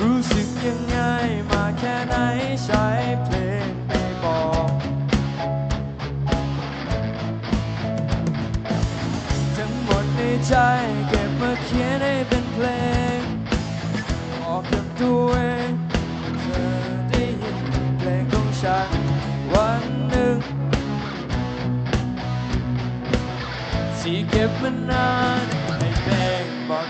รู้สึกยังไงมาแค่ไหนใช้เพลงไม่บอก ทั้งหมดในใจเก็บมาเขียนให้เป็นเพลง ออกจากตัวเองเธอได้ยินเพลงของฉัน ที่เก็บมานานให้เพลงบอ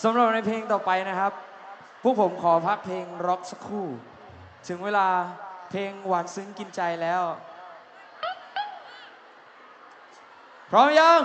สำหรับในเพลงต่อไปนะครับ พวกผมขอพักเพลงร็อกสักครู่ ถึงเวลาเพลงหวานซึ้งกินใจแล้ว พร้อมยัง